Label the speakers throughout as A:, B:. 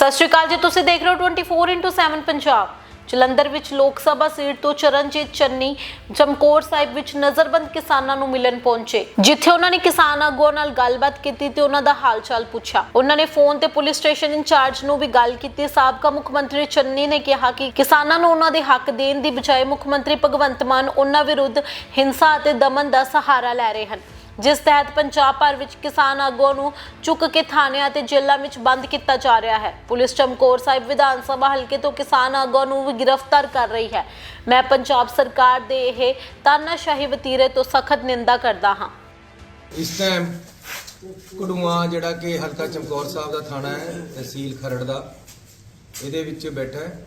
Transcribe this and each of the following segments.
A: ਸਤਿ ਸ਼੍ਰੀ ਅਕਾਲ ਜੀ, ਤੁਸੀਂ ਦੇਖ ਰਹੇ ਹੋ 24/7 ਪੰਜਾਬ। ਜਲੰਧਰ ਵਿੱਚ ਲੋਕ ਸਭਾ ਸੀਟ ਤੋਂ ਚਰਨਜੀਤ ਚੰਨੀ, ਜਮਕੌਰ ਸਾਹਿਬ ਵਿੱਚ ਨਜ਼ਰਬੰਦ ਕਿਸਾਨਾਂ ਨੂੰ ਮਿਲਣ ਪਹੁੰਚੇ। ਜਿੱਥੇ ਉਹਨਾਂ ਨੇ ਕਿਸਾਨ ਆਗੂਆਂ ਨਾਲ ਗੱਲਬਾਤ ਕੀਤੀ ਤੇ ਉਹਨਾਂ ਦਾ ਹਾਲ ਚਾਲ ਪੁੱਛਿਆ। ਉਹਨਾਂ ਨੇ ਫੋਨ ਤੇ ਪੁਲਿਸ ਸਟੇਸ਼ਨ ਇੰਚਾਰਜ ਨੂੰ ਵੀ ਗੱਲ ਕੀਤੀ। ਸਾਬਕਾ ਮੁੱਖ ਮੰਤਰੀ ਚੰਨੀ ਨੇ ਕਿਹਾ ਕਿ ਕਿਸਾਨਾਂ ਨੂੰ ਉਹਨਾਂ ਦੇ ਹੱਕ ਦੇਣ ਦੀ ਬਜਾਏ ਮੁੱਖ ਮੰਤਰੀ ਭਗਵੰਤ ਮਾਨ ਉਹਨਾਂ ਵਿਰੁੱਧ ਹਿੰਸਾ ਅਤੇ ਦਮਨ ਦਾ ਸਹਾਰਾ ਲੈ ਰਹੇ ਹਨ। ਜਿਸ ਤਹਿਤ ਪੰਜਾਬ ਭਰ ਵਿੱਚ ਕਿਸਾਨ ਆਗੂਆਂ ਨੂੰ ਚੁੱਕ ਕੇ ਥਾਣਿਆਂ ਤੇ ਜੇਲ੍ਹਾਂ ਵਿੱਚ ਬੰਦ ਕੀਤਾ ਜਾ ਰਿਹਾ ਹੈ। ਪੁਲਿਸ ਚਮਕੌਰ ਸਾਹਿਬ ਵਿਧਾਨ ਸਭਾ ਹਲਕੇ ਤੋਂ ਕਿਸਾਨ ਆਗੂਆਂ ਨੂੰ ਵੀ ਗ੍ਰਿਫਤਾਰ ਕਰ ਰਹੀ ਹੈ। ਮੈਂ ਪੰਜਾਬ ਸਰਕਾਰ ਦੇ ਇਹ ਤਾਨਾਸ਼ਾਹੀ ਵਤੀਰੇ ਤੋਂ ਸਖਤ ਨਿੰਦਾ ਕਰਦਾ ਹਾਂ।
B: ਇਸ ਟਾਈਮ ਕੜੂਆ ਜਿਹੜਾ ਕਿ ਹਲਕਾ ਚਮਕੌਰ ਸਾਹਿਬ ਦਾ ਥਾਣਾ ਹੈ, ਤਹਿਸੀਲ ਖਰੜ ਦਾ, ਇਹਦੇ ਵਿੱਚ ਬੈਠਾ ਹੈ।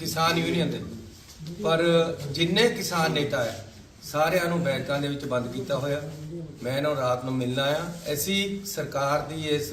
B: ਕਿਸਾਨ ਯੂਨੀਅਨ ਦੇ। ਪਰ ਜਿੰਨੇ ਕਿਸਾਨ ਨੇਤਾ ਹੈ, ਸਾਰਿਆਂ ਨੂੰ ਬੈਂਕਾਂ ਦੇ ਵਿੱਚ ਬੰਦ ਕੀਤਾ ਹੋਇਆ। ਮੈਂ ਇਹਨਾਂ ਨੂੰ ਰਾਤ ਨੂੰ ਮਿਲਣਾ ਆ ਅਸੀਂ ਸਰਕਾਰ ਦੀ ਇਸ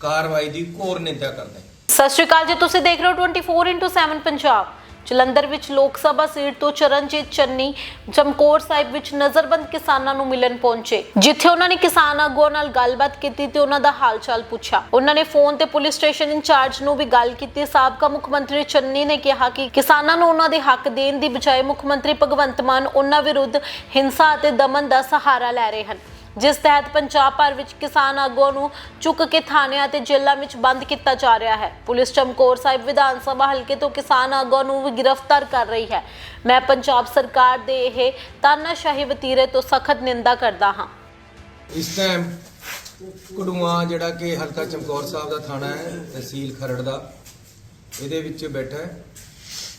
B: ਕਾਰਵਾਈ ਦੀ ਘੋਰ ਨਿੰਦਾ ਕਰਦੇ ਹਾਂ।
A: ਸਤਿ ਸ਼੍ਰੀ ਅਕਾਲ ਜੀ। ਤੁਸੀਂ ਦੇਖ ਰਹੇ ਹੋ 24/7 ਪੰਜਾਬ। ਜਲੰਧਰ ਵਿੱਚ ਲੋਕ ਸਭਾ ਸੀਟ ਤੋਂ ਚਰਨਜੀਤ ਚੰਨੀ, ਜਮਕੌਰ ਸਾਹਿਬ ਵਿੱਚ ਨਜ਼ਰਬੰਦ ਕਿਸਾਨਾਂ ਨੂੰ ਮਿਲਣ ਪਹੁੰਚੇ। ਜਿੱਥੇ ਉਹਨਾਂ ਨੇ ਕਿਸਾਨ ਆਗੂਆਂ ਨਾਲ ਗੱਲਬਾਤ ਕੀਤੀ ਤੇ ਉਹਨਾਂ ਦਾ ਹਾਲ ਚਾਲ ਪੁੱਛਿਆ। ਉਹਨਾਂ ਨੇ ਫੋਨ ਤੇ ਪੁਲਿਸ ਸਟੇਸ਼ਨ ਇੰਚਾਰਜ ਨੂੰ ਵੀ ਗੱਲ ਕੀਤੀ। ਸਾਬਕਾ ਮੁੱਖ ਮੰਤਰੀ ਚੰਨੀ ਨੇ ਕਿਹਾ ਕਿ ਕਿਸਾਨਾਂ ਨੂੰ ਉਹਨਾਂ ਦੇ ਹੱਕ ਦੇਣ ਦੀ ਬਜਾਏ ਮੁੱਖ ਮੰਤਰੀ ਭਗਵੰਤ ਮਾਨ ਉਹਨਾਂ ਵਿਰੁੱਧ ਹਿੰਸਾ ਅਤੇ ਦਮਨ ਦਾ ਸਹਾਰਾ ਲੈ ਰਹੇ ਹਨ। ਜਿਸ ਤਹਿਤ ਪੰਜਾਬ ਭਰ ਵਿੱਚ ਕਿਸਾਨ ਆਗੂਆਂ ਨੂੰ ਚੁੱਕ ਕੇ ਥਾਣਿਆਂ ਤੇ ਜੇਲ੍ਹਾਂ ਵਿੱਚ ਬੰਦ ਕੀਤਾ ਜਾ ਰਿਹਾ ਹੈ। ਪੁਲਿਸ ਚਮਕੌਰ ਸਾਹਿਬ ਵਿਧਾਨ ਸਭਾ ਹਲਕੇ ਤੋਂ ਕਿਸਾਨ ਆਗੂਆਂ ਨੂੰ ਵੀ ਗ੍ਰਿਫਤਾਰ ਕਰ ਰਹੀ ਹੈ। ਮੈਂ ਪੰਜਾਬ ਸਰਕਾਰ ਦੇ ਇਹ ਤਾਨਾਸ਼ਾਹੀ ਵਤੀਰੇ ਤੋਂ ਸਖਤ ਨਿੰਦਾ ਕਰਦਾ ਹਾਂ।
B: ਇਸ ਟਾਈਮ ਕੜੂਆ ਜਿਹੜਾ ਕਿ ਹਲਕਾ ਚਮਕੌਰ ਸਾਹਿਬ ਦਾ ਥਾਣਾ ਹੈ, ਤਹਿਸੀਲ ਖਰੜ ਦਾ, ਇਹਦੇ ਵਿੱਚ ਬੈਠਾ ਹੈ।